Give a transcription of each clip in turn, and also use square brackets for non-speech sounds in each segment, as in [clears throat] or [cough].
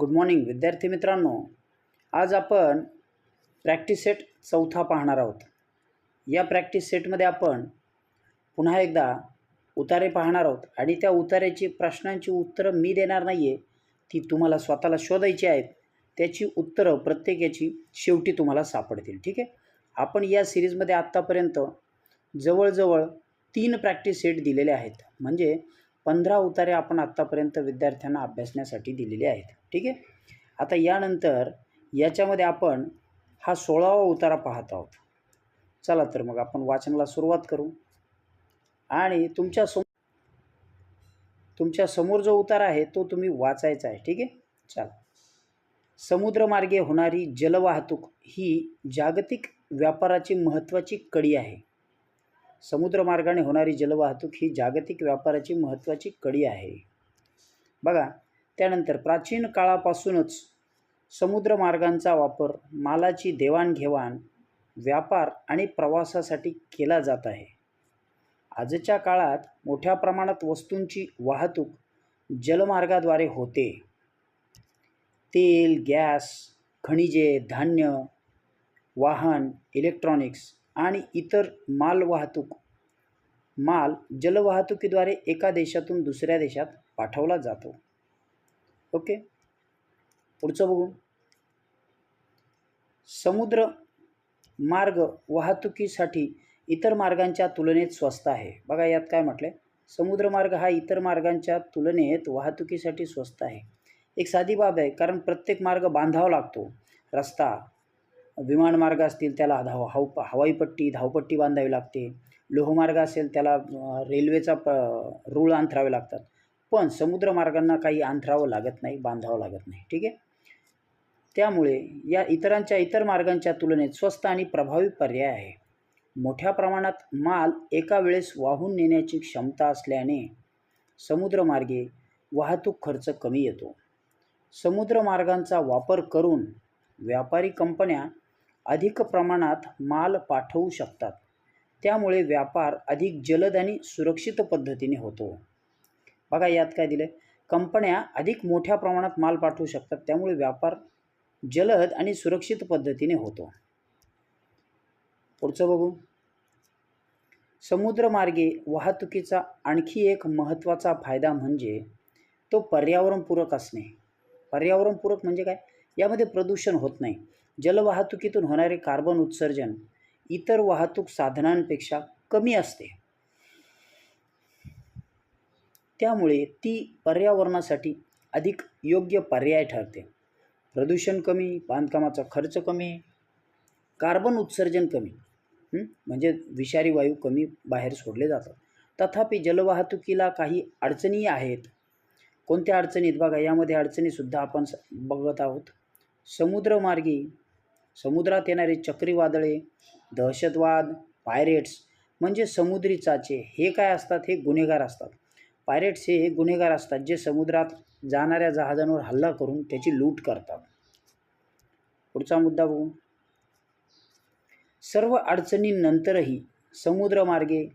Good morning विद्यार्थी मित्रांनो. आज आपण प्रॅक्टिस सेट चौथा पाहणार आहोत. या प्रॅक्टिस सेटमध्ये आपण पुन्हा एकदा उतारे पाहणार आहोत आणि त्या उताऱ्याची प्रश्नांची उत्तरं मी देणार नाही आहे ती तुम्हाला स्वतःला शोधायची आहेत. त्याची उत्तरं प्रत्येकाची शेवटी तुम्हाला सापडतील ठीक आहे? आपण या सिरीजमध्ये आत्तापर्यंत जवळजवळ तीन प्रॅक्टिस सेट दिलेले आहेत. म्हणजे पंधरा उतारे आपण आत्तापर्यंत विद्यार्थ्यांना अभ्यासण्यासाठी दिलेले आहेत. ठीक आहे? आता यानंतर याच्यामध्ये आपण हा सोळावा उतारा पाहत आहोत. चला तर मग आपण वाचनाला सुरुवात करू. आणि तुमच्या सम तुमच्यासमोर जो उतारा आहे तो तुम्ही वाचायचा आहे. ठीक आहे? चला. समुद्रमार्गे होणारी जलवाहतूक ही जागतिक व्यापाराची महत्त्वाची कडी आहे. समुद्रमार्गाने होणारी जलवाहतूक ही जागतिक व्यापाराची महत्त्वाची कडी आहे. बघा त्यानंतर प्राचीन काळापासूनच समुद्रमार्गांचा वापर मालाची देवाणघेवाण व्यापार आणि प्रवासासाठी केला जात आहे. आजच्या काळात मोठ्या प्रमाणात वस्तूंची वाहतूक जलमार्गाद्वारे होते. तेल गॅस खनिजे धान्य वाहन इलेक्ट्रॉनिक्स आणि इतर मालवाहतूक. माल जलवाहतुकीद्वारे एका देशातून दुसऱ्या देशात पाठवला जातो. ओके? पुढचं बघू. समुद्र मार्ग वाहतुकीसाठी इतर मार्गांच्या तुलनेत स्वस्त आहे. बघा यात काय म्हटलं आहे समुद्रमार्ग हा इतर मार्गांच्या तुलनेत वाहतुकीसाठी स्वस्त आहे. एक साधी बाब आहे कारण प्रत्येक मार्ग बांधावा लागतो. रस्ता विमानमार्ग असतील त्याला धाव हाव हवाईपट्टी धावपट्टी बांधावी लागते. लोहमार्ग असेल त्याला रेल्वेचा प रूळ अंथरावे लागतात. पण समुद्रमार्गांना काही अंथरावं लागत नाही बांधावं लागत नाही. ठीक आहे? त्यामुळे या इतरांच्या इतर मार्गांच्या तुलनेत स्वस्त आणि प्रभावी पर्याय आहे. मोठ्या प्रमाणात माल एका वेळेस वाहून नेण्याची क्षमता असल्याने समुद्रमार्गे वाहतूक खर्च कमी येतो. समुद्रमार्गांचा वापर करून व्यापारी कंपन्या अधिक प्रमाणात माल पाठवू शकतात. त्यामुळे व्यापार अधिक जलद आणि सुरक्षित पद्धतीने होतो. बघा यात काय दिलं आहे कंपन्या अधिक मोठ्या प्रमाणात माल पाठवू शकतात. त्यामुळे व्यापार जलद आणि सुरक्षित पद्धतीने होतो. पुढचं बघू. समुद्रमार्गे वाहतुकीचा आणखी एक महत्त्वाचा फायदा म्हणजे तो पर्यावरणपूरक असणे. पर्यावरणपूरक म्हणजे काय? यामध्ये प्रदूषण होत नाही. जलवाहतुकीतून होणारे कार्बन उत्सर्जन इतर वाहतूक साधनांपेक्षा कमी असते. त्यामुळे ती पर्यावरणासाठी अधिक योग्य पर्याय ठरते. प्रदूषण कमी बांधकामाचा खर्च कमी कार्बन उत्सर्जन कमी म्हणजे विषारी वायू कमी बाहेर सोडले जातात. तथापि जलवाहतुकीला काही अडचणी आहेत. कोणत्या अडचणीत? बघा यामध्ये अडचणीसुद्धा आपण बघत आहोत. समुद्रमार्गी समुद्रात येणारे चक्रीवादळे दहशतवाद पायरेट्स म्हणजे समुद्री चाचे हे काय असतात? हे गुन्हेगार असतात. पायरेट्स हे गुन्हेगार असतात जे समुद्रात जाणाऱ्या जहाजांवर हल्ला करून त्याची लूट करतात. पुढचा मुद्दा बघू. सर्व अडचणींनंतरही समुद्रमार्गे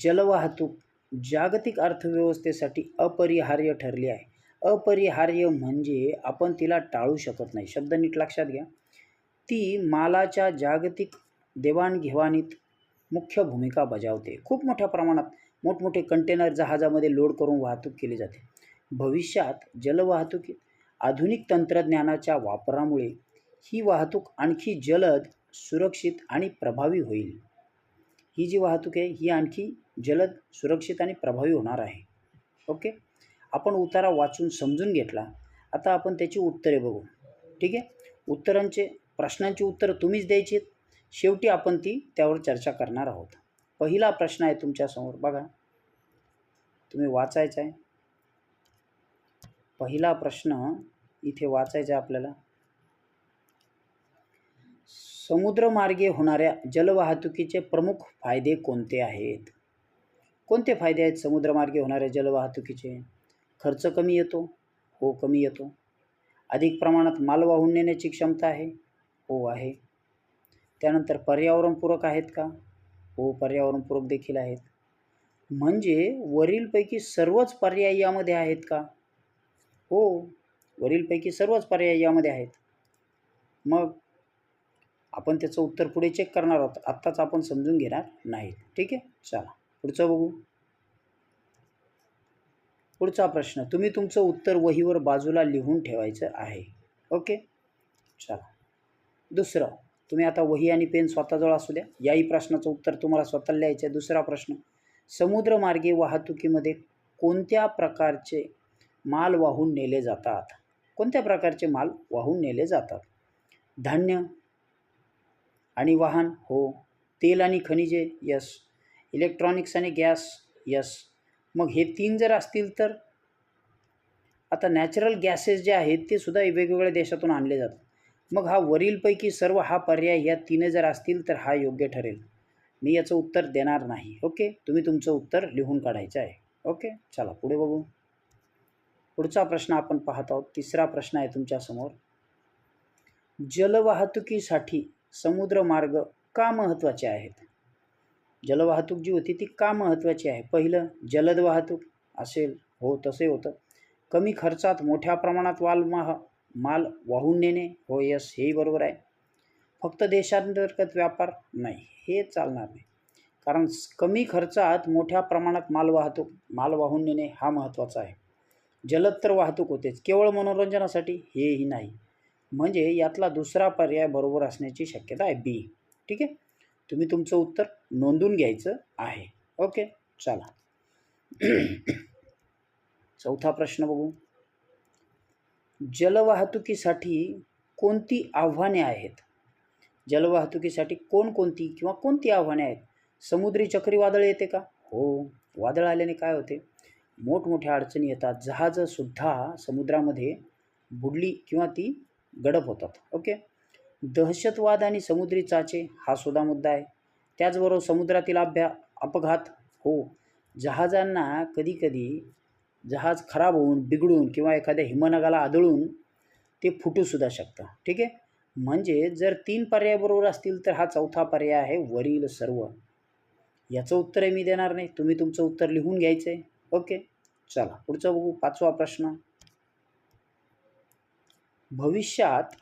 जलवाहतूक जागतिक अर्थव्यवस्थेसाठी अपरिहार्य ठरली आहे. अपरिहार्य म्हणजे आपण तिला टाळू शकत नाही. शब्द नीट लक्षात घ्या. ती मालाच्या जागतिक देवाणघेवाणीत मुख्य भूमिका बजावते. खूप मोठ्या प्रमाणात मोठमोठे कंटेनर जहाजामध्ये लोड करून वाहतूक केली जाते. भविष्यात जलवाहतुकीत आधुनिक तंत्रज्ञानाच्या वापरामुळे ही वाहतूक आणखी जलद सुरक्षित आणि प्रभावी होईल. ही जी वाहतूक आहे ही आणखी जलद सुरक्षित आणि प्रभावी होणार आहे. ओके? आपण उतारा वाचून समजून घेतला. आता आपण त्याची उत्तरे बघू. ठीक आहे? उत्तरांचे प्रश्नांची उत्तरं तुम्हीच द्यायची आहेत शेवटी आपण ती त्यावर चर्चा करणार आहोत. पहिला प्रश्न आहे तुमच्यासमोर. बघा. तुम्ही वाचायचा आहे. पहिला प्रश्न इथे वाचायचा आहे आपल्याला. समुद्रमार्गे होणाऱ्या जलवाहतुकीचे प्रमुख फायदे कोणते आहेत? कोणते फायदे आहेत समुद्रमार्गे होणाऱ्या जलवाहतुकीचे? खर्च कमी येतो? हो कमी येतो. अधिक प्रमाणात माल वाहून नेण्याची क्षमता आहे. हो आहे. त्यानंतर पर्यावरणपूरक आहेत का? हो पर्यावरणपूरक देखील आहेत. म्हणजे वरीलपैकी सर्वच पर्याय यामध्ये आहेत का? हो वरीलपैकी सर्वच पर्याय यामध्ये आहेत. मग आपण त्याचं उत्तर पुढे चेक करणार आहोत. आत्ताच आपण समजून घेणार नाही ठीक आहे? चला पुढचं बघू. पुढचा प्रश्न तुम्ही तुमचं उत्तर वहीवर बाजूला लिहून ठेवायचं आहे. ओके? चला. दुसरं. तुम्ही आता वही आणि पेन स्वतःजवळ असू द्या. याही प्रश्नाचं उत्तर तुम्हाला स्वतःला लिहायचं आहे. दुसरा प्रश्न. समुद्रमार्गे वाहतुकीमध्ये कोणत्या प्रकारचे माल वाहून नेले जातात? कोणत्या प्रकारचे माल वाहून नेले जातात? धान्य आणि वाहन हो. तेल आणि खनिजे यस. इलेक्ट्रॉनिक्स आणि गॅस यस. मग हे तीन जर असतील तर? आता नॅचरल गॅसेस जे आहेत ते सुद्धा वेगवेगळ्या देशातून आणले जातात. मग हा वरीलपैकी सर्व हा पर्याय या तीन जर असतील तर हा योग्य ठरेल. मी याचं उत्तर देणार नाही ओके? तुम्ही तुमचं उत्तर लिहून काढायचं आहे ओके? चला पुढे बघू. पुढचा प्रश्न आपण पाहत आहोत. तिसरा प्रश्न आहे तुमच्यासमोर जलवाहतुकीसाठी समुद्रमार्ग का महत्त्वाचे आहेत? जलवाहतूक जी होती ती का महत्त्वाची आहे? पहिलं जलद वाहतूक असेल हो तसे होतं. कमी खर्चात मोठ्या प्रमाणात वालमाह माल वाहून नेणे हो यस हेही बरोबर आहे. फक्त देशांतर्गत व्यापार नाही हे चालणार नाही. कारण कमी खर्चात मोठ्या प्रमाणात माल वाहतूक माल वाहून नेणे हा महत्त्वाचा आहे. जलद तर वाहतूक होतेच केवळ मनोरंजनासाठी हेही नाही. म्हणजे यातला दुसरा पर्याय बरोबर असण्याची शक्यता आहे बी. ठीक आहे? तुम्ही तुमचं उत्तर नोंदून घ्यायचं आहे. ओके? चला. [clears throat] चौथा प्रश्न बघू. जलवाहतुकीसाठी कोणती आव्हाने आहेत? जलवाहतुकीसाठी कोणकोणती किंवा कोणती आव्हाने आहेत? समुद्री चक्रीवादळ येते का? हो वादळ आल्याने काय होते? मोठमोठ्या अडचणी येतात. जहाजंसुद्धा समुद्रामध्ये बुडली किंवा ती गडप होतात. ओके? दहशतवाद आणि समुद्री चाचे हा सुद्धा मुद्दा आहे. त्याचबरोबर समुद्रातील अभ्या अपघात हो जहाजांना कधीकधी जहाज खराब होऊन बिघडून किंवा एखाद्या हिमनगाला आदळून ते फुटूसुद्धा शकतं. ठीक आहे? म्हणजे जर तीन पर्याय बरोबर असतील तर हा चौथा पर्याय आहे वरील सर्व. याचं उत्तरही मी देणार नाही. तुम्ही तुमचं उत्तर लिहून घ्यायचं आहे ओके? चला पुढचं बघू. पाचवा प्रश्न. भविष्यात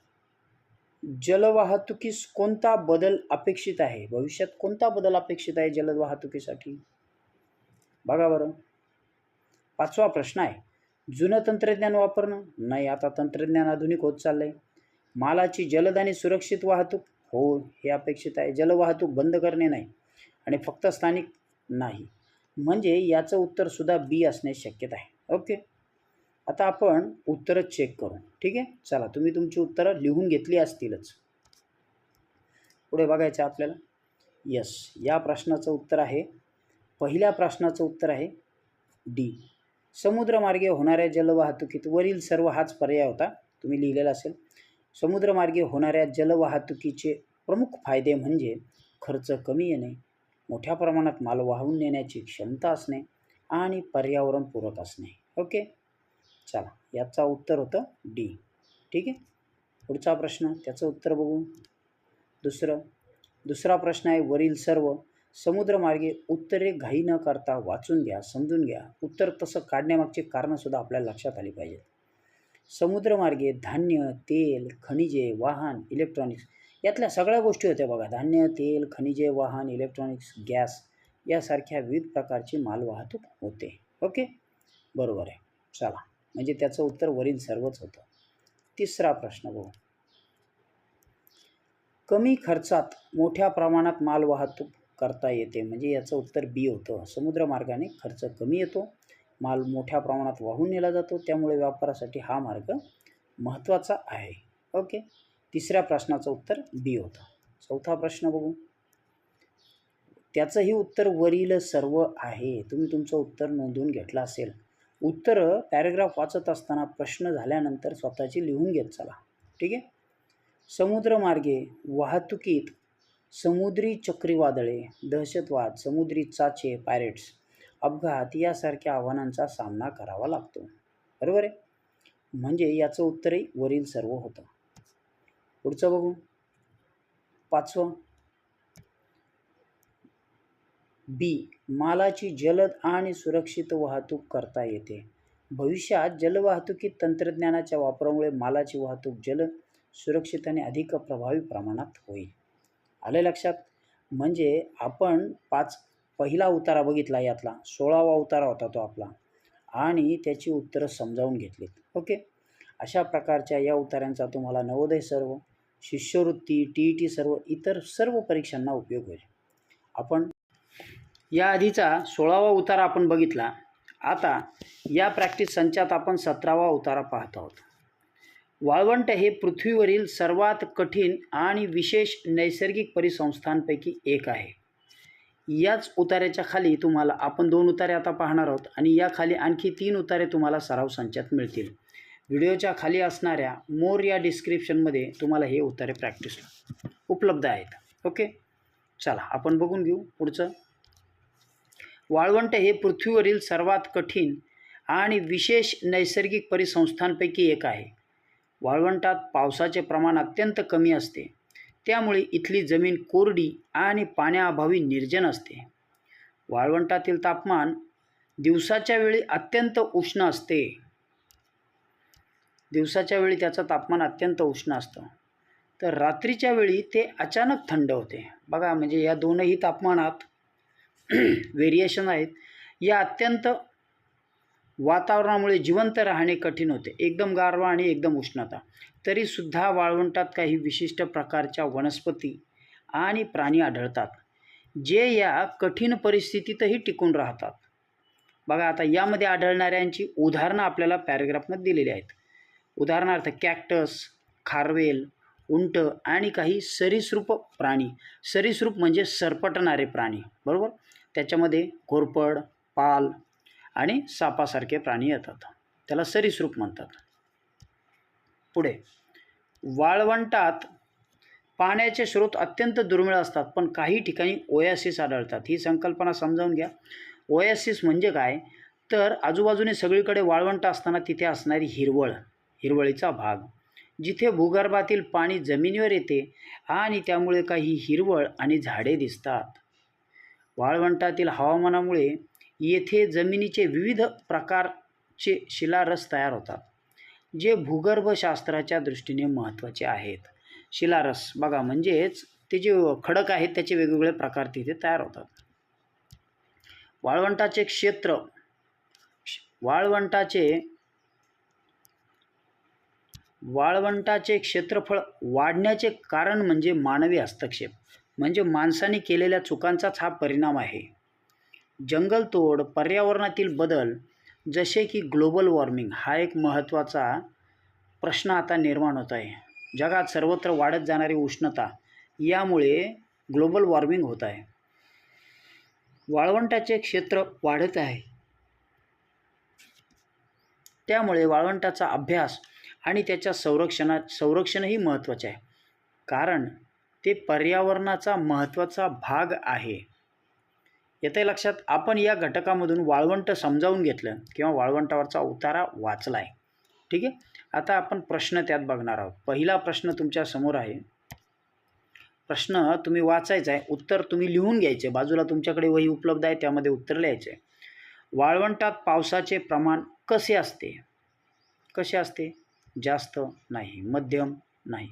जलवाहतुकीस कोणता बदल अपेक्षित आहे? भविष्यात कोणता बदल अपेक्षित आहे जलवाहतुकीसाठी? बघा बरं. पाचवा प्रश्न आहे. जुनं तंत्रज्ञान वापरणं? नाही आता तंत्रज्ञान आधुनिक होत चाललं आहे मालाची जलद आणि सुरक्षित वाहतूक? हो हे अपेक्षित आहे. जलवाहतूक बंद करणे नाही आणि फक्त स्थानिक नाही. म्हणजे याचं उत्तरसुद्धा बी असणे शक्यता आहे. ओके? आता आपण उत्तरं चेक करू. ठीक आहे? चला तुम्ही तुमची उत्तरं लिहून घेतली असतीलच. पुढे बघायचं आपल्याला. यस या प्रश्नाचं उत्तर आहे. पहिल्या प्रश्नाचं उत्तर आहे डी. समुद्रमार्गे होणाऱ्या जलवाहतुकीत वरील सर्व हाच पर्याय होता. तुम्ही लिहिलेला असेल. समुद्रमार्गे होणाऱ्या जलवाहतुकीचे प्रमुख फायदे म्हणजे खर्च कमी येणे मोठ्या प्रमाणात माल वाहून नेण्याची क्षमता असणे आणि पर्यावरणपूरक असणे. ओके? चला याचा उत्तर होतं डी. ठीक आहे? पुढचा प्रश्न त्याचं उत्तर बघू. दुसरं दुसरा प्रश्न आहे वरील सर्व समुद्रमार्गे उत्तरे घाई न करता वाचून घ्या समजून घ्या. उत्तर तसं काढण्यामागचे कारणंसुद्धा आपल्याला लक्षात आली पाहिजेत. समुद्रमार्गे धान्य तेल खनिजे वाहन इलेक्ट्रॉनिक्स यातल्या सगळ्या गोष्टी होत्या बघा. धान्य तेल खनिजे वाहन इलेक्ट्रॉनिक्स गॅस यासारख्या विविध प्रकारची मालवाहतूक होते. ओके? बरोबर आहे. चला. म्हणजे त्याचं उत्तर वरील सर्वच होतं. तिसरा प्रश्न बघू. कमी खर्चात मोठ्या प्रमाणात मालवाहतूक करता येते. म्हणजे याचं उत्तर बी होतं. समुद्रमार्गाने खर्च कमी येतो. माल मोठ्या प्रमाणात वाहून नेला जातो. त्यामुळे व्यापारासाठी हा मार्ग महत्त्वाचा आहे. ओके? तिसऱ्या प्रश्नाचं उत्तर बी होतं. चौथा प्रश्न बघू. त्याचंही उत्तर वरील सर्व आहे. तुम्ही तुमचं उत्तर नोंदवून घेतलं असेल. उत्तरं पॅरेग्राफ वाचत असताना प्रश्न झाल्यानंतर स्वतःची लिहून घेत चला. ठीक आहे? समुद्रमार्गे वाहतुकीत समुद्री चक्रीवादळे दहशतवाद समुद्री चाचे पायरेट्स अपघात यासारख्या आव्हानांचा सामना करावा लागतो. बरोबर आहे? म्हणजे याचं उत्तरही वरील सर्व होतं. पुढचं बघू. पाचवं. बी मालाची जलद आणि सुरक्षित वाहतूक करता येते. भविष्यात जलवाहतुकीत तंत्रज्ञानाच्या वापरामुळे मालाची वाहतूक जल सुरक्षित आणि अधिक प्रभावी प्रमाणात होईल. आलं लक्षात. म्हणजे आपण पाच पहिला उतारा बघितला यातला. सोळावा उतारा होता तो आपला. आणि त्याची उत्तरं समजावून घेतलीत. ओके? अशा प्रकारच्या या उतार्यांचा तुम्हाला नवोदय सर्व शिष्यवृत्ती टी ई टी सर्व इतर सर्व परीक्षांना उपयोग होईल. आपण या आधीचा सोळावा उतारा आपण बघितला. आता या प्रॅक्टिस संचात आपण सतरावा उतारा पाहत आहोत. वाळवंट हे पृथ्वीवरील सर्वात कठीण आणि विशेष नैसर्गिक परिसंस्थांपैकी एक आहे. याच उतार्याच्या खाली तुम्हाला आपण दोन उतारे आता पाहणार आहोत आणि या खाली आणखी तीन उतारे तुम्हाला सराव संचात मिळतील. व्हिडिओच्या खाली असणाऱ्या मोर या डिस्क्रिप्शनमध्ये तुम्हाला हे उतारे प्रॅक्टिस उपलब्ध आहेत. ओके? चला आपण बघून घेऊ पुढचं. वाळवंट हे पृथ्वीवरील सर्वात कठीण आणि विशेष नैसर्गिक परिसंस्थांपैकी एक आहे. वाळवंटात पावसाचे प्रमाण अत्यंत कमी असते. त्यामुळे इथली जमीन कोरडी आणि पाण्याअभावी निर्जन असते. वाळवंटातील तापमान दिवसाच्या वेळी अत्यंत उष्ण असते. दिवसाच्या वेळी त्याचं तापमान अत्यंत उष्ण असतं. तर रात्रीच्या वेळी ते अचानक थंड होते. बघा म्हणजे या दोनही तापमानात [clears throat] व्हेरिएशन आहेत. या अत्यंत वातावरणामुळे जिवंत राहणे कठीण होते. एकदम गारवा आणि एकदम उष्णता. तरीसुद्धा वाळवंटात काही विशिष्ट प्रकारच्या वनस्पती आणि प्राणी आढळतात जे या कठीण परिस्थितीतही टिकून राहतात. बघा आता यामध्ये आढळणाऱ्यांची उदाहरणं आपल्याला पॅरेग्राफमध्ये दिलेली आहेत. उदाहरणार्थ कॅक्टस खारवेल उंट आणि काही सरीसृप प्राणी. सरीसृप म्हणजे सरपटणारे प्राणी बरोबर? त्याच्यामध्ये घोरपड पाल आणि सापासारखे प्राणी येतात. त्याला सरीसृप म्हणतात. पुढे. वाळवंटात पाण्याचे स्रोत अत्यंत दुर्मिळ असतात पण काही ठिकाणी ओयासिस आढळतात. ही संकल्पना समजावून घ्या. ओयासिस म्हणजे काय? तर आजूबाजूने सगळीकडे वाळवंट असताना तिथे असणारी हिरवळ हिरवळीचा भाग. जिथे भूगर्भातील पाणी जमिनीवर येते आणि त्यामुळे काही हिरवळ आणि झाडे दिसतात. वाळवंटातील हवामानामुळे येथे जमिनीचे विविध प्रकारचे शिलारस तयार होतात जे भूगर्भशास्त्राच्या दृष्टीने महत्त्वाचे आहेत. शिलारस बघा म्हणजेच ते जे खडक आहेत त्याचे वेगवेगळे प्रकार तिथे तयार होतात. वाळवंटाचे क्षेत्र वाळवंटाचे वाळवंटाचे क्षेत्रफळ वाढण्याचे कारण म्हणजे मानवी हस्तक्षेप. म्हणजे माणसाने केलेल्या चुकांचाच हा परिणाम आहे. जंगलतोड पर्यावरणातील बदल जसे की ग्लोबल वॉर्मिंग हा एक महत्त्वाचा प्रश्न आता निर्माण होत आहे. जगात सर्वत्र वाढत जाणारी उष्णता यामुळे ग्लोबल वॉर्मिंग होत आहे. वाळवंटाचे क्षेत्र वाढत आहे. त्यामुळे वाळवंटाचा अभ्यास आणि त्याच्या संरक्षणात संरक्षणही महत्त्वाचे आहे. कारण ते पर्यावरणाचा महत्त्वाचा भाग आहे. येते लक्षात. आपण या घटकामधून वाळवंट समजावून घेतलं किंवा वाळवंटावरचा उतारा वाचला आहे ठीक आहे? आता आपण प्रश्न त्यात बघणार आहोत. पहिला प्रश्न तुमच्यासमोर आहे. प्रश्न तुम्ही वाचायचा आहे. उत्तर तुम्ही लिहून घ्यायचे. बाजूला तुमच्याकडे वही उपलब्ध आहे त्यामध्ये उत्तर लिहायचे. वाळवंटात पावसाचे प्रमाण कसे असते? कसे असते? जास्त नाही मध्यम नाही.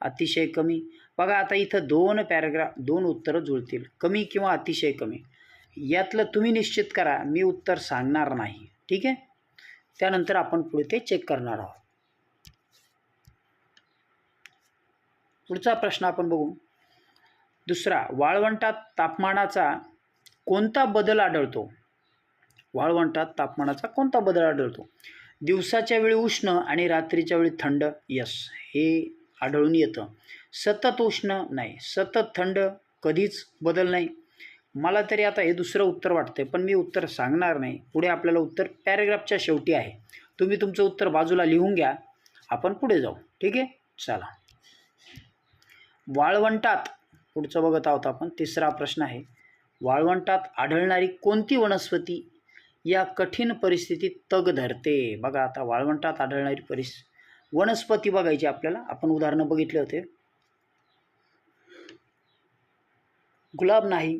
अतिशय कमी. बघा आता इथं दोन पॅरेग्राफ दोन उत्तरं जुळतील. कमी किंवा अतिशय कमी. यातलं तुम्ही निश्चित करा मी उत्तर सांगणार नाही. ठीक आहे? त्यानंतर आपण पुढे ते चेक करणार आहोत. पुढचा प्रश्न आपण बघू. दुसरा वाळवंटात तापमानाचा कोणता बदल आढळतो? वाळवंटात तापमानाचा कोणता बदल आढळतो? दिवसाच्या वेळी उष्ण आणि रात्रीच्या वेळी थंड यस हे आढळून येतं. सतत उष्ण नाही सतत थंड कधीच बदल नाही. मला तरी आता हे दुसरं उत्तर वाटतं आहे पण मी उत्तर सांगणार नाही. पुढे आपल्याला उत्तर पॅरेग्राफच्या शेवटी आहे. तुम्ही तुमचं उत्तर बाजूला लिहून घ्या. आपण पुढे जाऊ. ठीक आहे? चला. वाळवंटात पुढचं बघत आहोत आपण तिसरा प्रश्न आहे. वाळवंटात आढळणारी कोणती वनस्पती या कठीण परिस्थितीत तग धरते? बघा आता वाळवंटात आढळणारी परिस वनस्पती बघायची आपल्याला. आपण उदाहरणं बघितले होते. गुलाब नाही.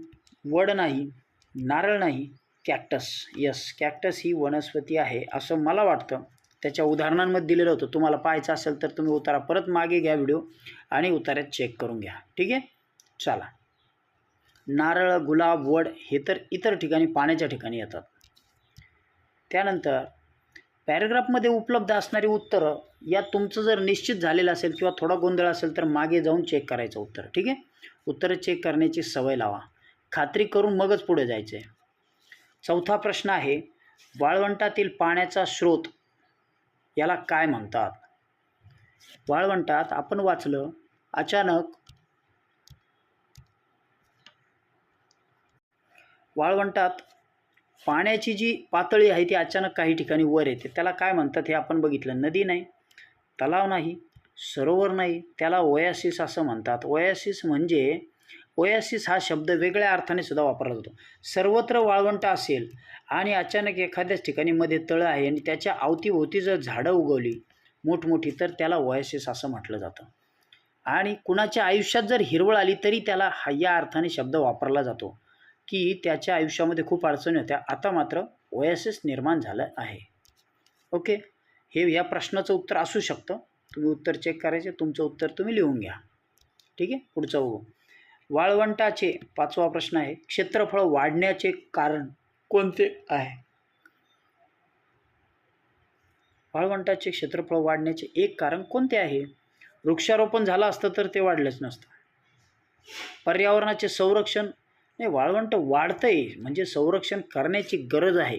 वड नाही नारळ नाही कॅक्टस. यस कॅक्टस ही वनस्पती आहे असं मला वाटतं. त्याच्या उदाहरणांमध्ये दिलेलं होतं. तुम्हाला पाहायचं असेल तर तुम्ही उतारा. परत मागे घ्या व्हिडिओ आणि उतार्यात चेक करून घ्या. ठीक आहे? चला. नारळ गुलाब वड हे तर इतर ठिकाणी पाण्याच्या ठिकाणी येतात. त्यानंतर पॅरेग्राफमध्ये उपलब्ध असणारी उत्तरं या तुमचं जर निश्चित झालेलं असेल किंवा थोडा गोंधळ असेल तर मागे जाऊन चेक करायचं उत्तर. ठीक आहे? उत्तरं चेक करण्याची सवय लावा. खात्री करून मगच पुढे जायचं. आहे चौथा प्रश्न आहे वाळवंटातील पाण्याचा स्रोत याला काय म्हणतात? वाळवंटात आपण वाचलं अचानक वाळवंटात पाण्याची जी पातळी आहे ती अचानक काही ठिकाणी वर येते. त्याला काय म्हणतात हे आपण बघितलं. नदी नाही तलाव नाही सरोवर नाही त्याला ओयासिस असं म्हणतात. ओयासिस म्हणजे ओयासिस हा शब्द वेगळ्या अर्थाने सुद्धा वापरला जातो. सर्वत्र वाळवंट असेल आणि अचानक एखाद्याच ठिकाणी मध्ये तळं आहे आणि त्याच्या अवतीभोवती जर झाडं उगवली मोठमोठी तर त्याला ओयासिस असं म्हटलं जातं. आणि कुणाच्या आयुष्यात जर हिरवळ आली तरी त्याला हा या अर्थाने शब्द वापरला जातो की त्याच्या आयुष्यामध्ये खूप अडचणी होत्या. आता मात्र ओयासिस निर्माण झालं आहे. ओके? हे या प्रश्नाचं उत्तर असू शकतं. तुम्ही उत्तर चेक करायचे तुमचं उत्तर तुम्ही लिहून घ्या. ठीक आहे? पुढचं बघू. वाळवंटाचे पाचवा प्रश्न आहे क्षेत्रफळ वाढण्याचे कारण कोणते आहे? वाळवंटाचे क्षेत्रफळ वाढण्याचे एक कारण कोणते आहे? वृक्षारोपण झालं असतं तर ते वाढलंच नसतं. पर्यावरणाचे संरक्षण नाही वाळवंट वाढतंय म्हणजे संरक्षण करण्याची गरज आहे.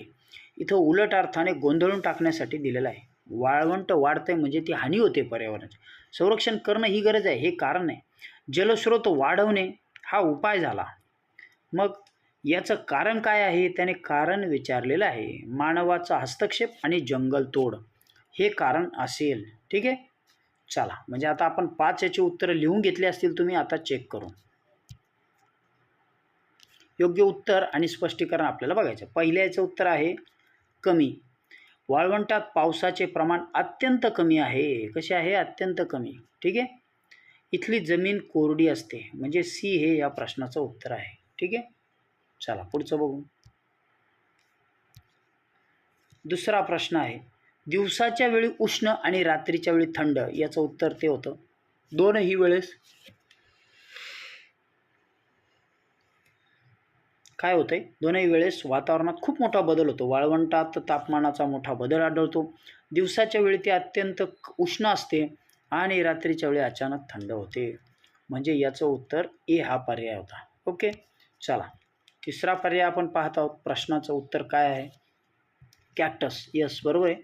इथं उलट अर्थाने गोंधळून टाकण्यासाठी दिलेलं आहे. वाळवंट वाढतं आहे म्हणजे ती हानी होते पर्यावरणाची. संरक्षण करणं ही गरज आहे हे कारण आहे. जलस्रोत वाढवणे हा उपाय झाला. मग याचं कारण काय आहे? त्याने कारण विचारलेलं आहे. मानवाचा हस्तक्षेप आणि जंगलतोड हे कारण असेल. ठीक आहे? चला म्हणजे आता आपण पाच याची उत्तरं लिहून घेतली असतील तुम्ही आता चेक करून. योग्य उत्तर आणि स्पष्टीकरण आपल्याला बघायचं पहिल्या याचं उत्तर आहे कमी. वाळवंटात पावसाचे प्रमाण अत्यंत कमी आहे. कसे आहे? अत्यंत कमी. ठीक आहे? इथली जमीन कोरडी असते. म्हणजे सी हे या प्रश्नाचं उत्तर आहे. ठीक आहे? चला पुढचं बघू. दुसरा प्रश्न आहे. दिवसाच्या वेळी उष्ण आणि रात्रीच्या वेळी थंड याचं उत्तर ते होतं. दोनही वेळेस. काय होतंय? दोनही वेळेस वातावरणात खूप मोठा बदल होतो. वाळवंटात तापमानाचा मोठा बदल आढळतो. दिवसाच्या वेळी ते अत्यंत क- उष्ण असते आणि रात्रीच्या वेळी अचानक थंड होते. म्हणजे याचं उत्तर ए हा पर्याय होता. ओके? चला. तिसरा पर्याय आपण पाहत आहोत. प्रश्नाचं उत्तर काय आहे? कॅक्टस. यस बरोबर आहे.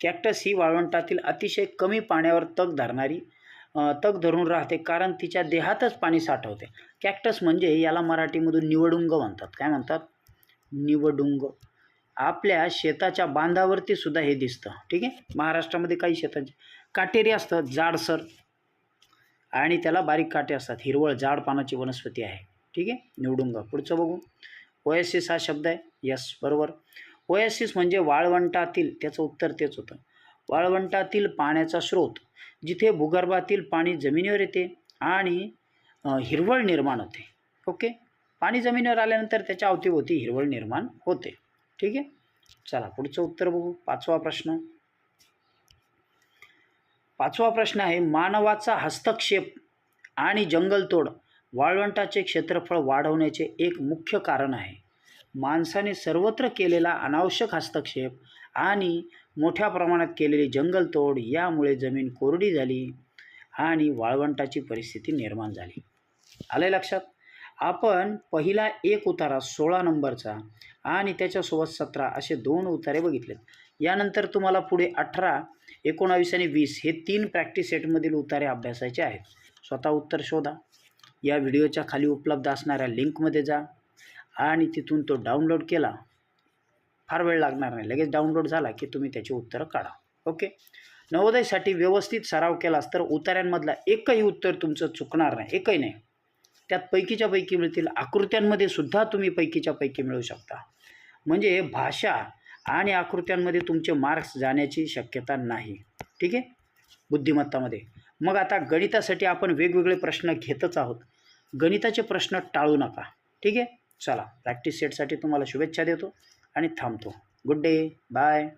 कॅक्टस ही वाळवंटातील अतिशय कमी पाण्यावर तग धरणारी तग धरून राहते कारण तिच्या देहातच पाणी साठवते. कॅक्टस म्हणजे याला मराठीमधून निवडुंग म्हणतात. काय म्हणतात? निवडुंग. आपल्या शेताच्या बांधावरती सुद्धा हे दिसतं. ठीक आहे? महाराष्ट्रामध्ये काही शेतांचे काटेरी असतात जाडसर. आणि त्याला बारीक काटे असतात. हिरवळ जाड पानाची वनस्पती आहे. ठीक आहे? निवडुंग. पुढचं बघू. ओएसिस हा शब्द आहे. यस बरोबर. ओएसिस म्हणजे वाळवंटातील त्याचं उत्तर तेच होतं. वाळवंटातील पाण्याचा स्रोत जिथे भूगर्भातील पाणी जमिनीवर येते आणि हिरवळ निर्माण होते. ओके? पाणी जमिनीवर आल्यानंतर त्याच्या अवतीभोवती हिरवळ निर्माण होते. ठीक आहे? चला पुढचं उत्तर बघू. पाचवा प्रश्न. पाचवा प्रश्न आहे मानवाचा हस्तक्षेप आणि जंगलतोड वाळवंटाचे क्षेत्रफळ वाढवण्याचे एक मुख्य कारण आहे. माणसाने सर्वत्र केलेला अनावश्यक हस्तक्षेप आणि मोठ्या प्रमाणात केलेली जंगलतोड यामुळे जमीन कोरडी झाली आणि वाळवंटाची परिस्थिती निर्माण झाली. आलं लक्षात? आपण पहिला एक उतारा सोळा नंबरचा आणि त्याच्यासोबत सतरा असे दोन उतारे बघितलेत. यानंतर तुम्हाला पुढे अठरा एकोणावीस आणि वीस हे तीन प्रॅक्टिस सेटमधील उतारे अभ्यासायचे आहेत. स्वतः उत्तर शोधा. या व्हिडिओच्या खाली उपलब्ध असणाऱ्या लिंकमध्ये जा आणि तिथून तो डाउनलोड केला. फार वेळ लागणार नाही. लगेच डाउनलोड झाला की तुम्ही त्याची उत्तरं काढा. ओके नवोदयसाठी व्यवस्थित सराव केलास तर उतार्यांमधला एकही उत्तर तुमचं चुकणार नाही. एकही नाही. त्यात पैकीच्या पैकी मिळतील. आकृत्यांमध्ये सुद्धा तुम्ही पैकीच्या पैकी मिळू शकता. म्हणजे भाषा आणि आकृत्यांमध्ये तुमचे मार्क्स जाण्याची शक्यता नाही. ठीक आहे? बुद्धिमत्तामध्ये. मग आता गणितासाठी आपण वेगवेगळे प्रश्न घेतच आहोत. गणिताचे प्रश्न टाळू नका. ठीक आहे? चला प्रॅक्टिस सेटसाठी तुम्हाला शुभेच्छा देतो. आणि थांबतो. Good day. बाय.